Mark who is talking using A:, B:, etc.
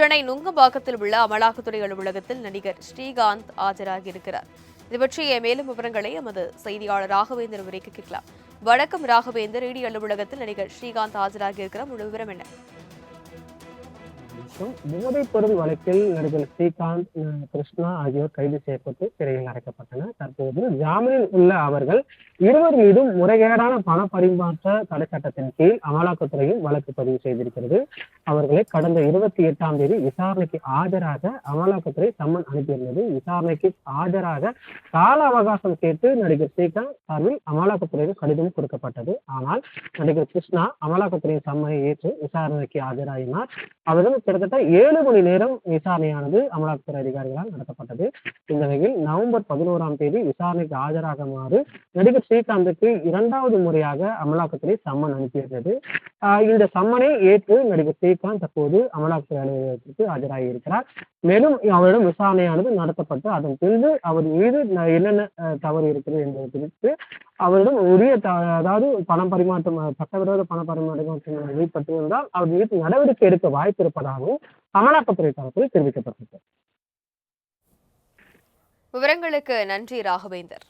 A: சென்னை நுங்கம்பாக்கத்தில் உள்ள அமலாக்கத்துறை அலுவலகத்தில் நடிகர் ஸ்ரீகாந்த் ஆஜராகியிருக்கிறார். இது பற்றிய மேலும் விவரங்களை எமது செய்தியாளர் ராகவேந்தர் உரைக்கு கேட்கலாம். வணக்கம் ராகவேந்தர். இடி அலுவலகத்தில் நடிகர் ஸ்ரீகாந்த் ஆஜராகி முழு விவரம் என்ன?
B: போதைப் பொருள் வழக்கில் நடிகர் ஸ்ரீகாந்த் கிருஷ்ணா ஆகியோர் கைது செய்யப்பட்டு சிறையில் அடைக்கப்பட்டனர். தற்போது ஜாமீனில் உள்ள அவர்கள் இருவர் மீதும் முறைகேடான பண பரிமாற்ற தடை சட்டத்தின் கீழ் அமலாக்கத்துறையில் வழக்கு பதிவு செய்திருக்கிறது. அவர்களை கடந்த இருபத்தி எட்டாம் தேதி விசாரணைக்கு ஆஜராக அமலாக்கத்துறை சம்மன் அனுப்பியிருந்தது. விசாரணைக்கு ஆஜராக கால அவகாசம் கேட்டு நடிகர் ஸ்ரீகாந்த் சார்பில் அமலாக்கத்துறையில் கடிதம் கொடுக்கப்பட்டது. ஆனால் நடிகர் கிருஷ்ணா அமலாக்கத்துறையின் சம்மனை ஏற்று விசாரணைக்கு ஆஜராகினார் அவரிடம் கிட்டத்தட்ட ஏழு மணி நேரம் விசாரணையானது அமலாக்கத்துறை அதிகாரிகளால் நடத்தப்பட்டது. இந்த நிலையில் நவம்பர் பதினோராம் தேதி விசாரணைக்கு ஆஜராகுமாறு நடிகர் ஸ்ரீகாந்துக்கு இரண்டாவது முறையாக அமலாக்கத்துறை சம்மன் அனுப்பியிருந்தது இந்த சம்மனை ஏற்று நடிகர் ஸ்ரீகாந்த் தற்போது அமலாக்கத்துறை அலுவலகத்திற்கு ஆஜராகி இருக்கிறார் மேலும் அவரிடம் விசாரணையானது நடத்தப்பட்டு அதன் பின்பு அவர் மீது என்னென்ன தவறு இருக்கிறது என்பது குறித்து அவரிடம் உரிய த- அதாவது பணம் பரிமாற்றம் சட்டவிரோத பண பரிமாற்றம் வெளிப்பட்டிருந்தால் அவர் மீது நடவடிக்கை எடுக்க வாய்ப்பு இருப்பதாகவும் அமலாக்கத்துறை தரப்பில் தெரிவிக்கப்பட்டிருக்கிறது
A: விவரங்களுக்கு நன்றி ராகவேந்தர்.